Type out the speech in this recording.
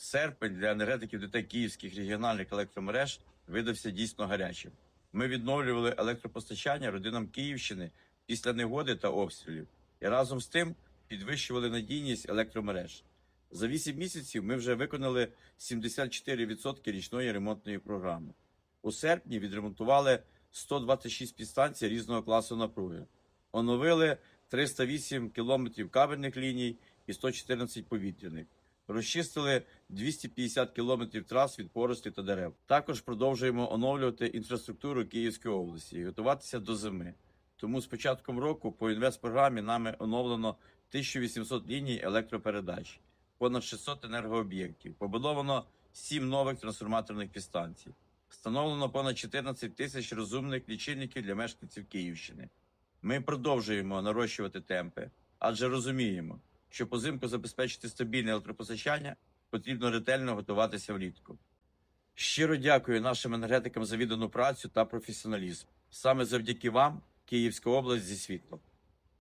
Серпень для енергетиків ДТ Київських регіональних електромереж видався дійсно гарячим. Ми відновлювали електропостачання родинам Київщини після негоди та обстрілів і разом з тим підвищували надійність електромереж. За 8 місяців ми вже виконали 74% річної ремонтної програми. У серпні відремонтували 126 підстанцій різного класу напруги, оновили 308 кілометрів кабельних ліній і 114 повітряних. Розчистили 250 кілометрів трас від порослі та дерев. Також продовжуємо оновлювати інфраструктуру Київської області і готуватися до зими. Тому з початком року по інвестпрограмі нами оновлено 1800 ліній електропередач, понад 600 енергооб'єктів, побудовано 7 нових трансформаторних підстанцій. Встановлено понад 14 тисяч розумних лічильників для мешканців Київщини. Ми продовжуємо нарощувати темпи, адже розуміємо, що позимку забезпечити стабільне електропостачання потрібно ретельно готуватися влітку. Щиро дякую нашим енергетикам за віддану працю та професіоналізм. Саме завдяки вам Київська область зі світлом.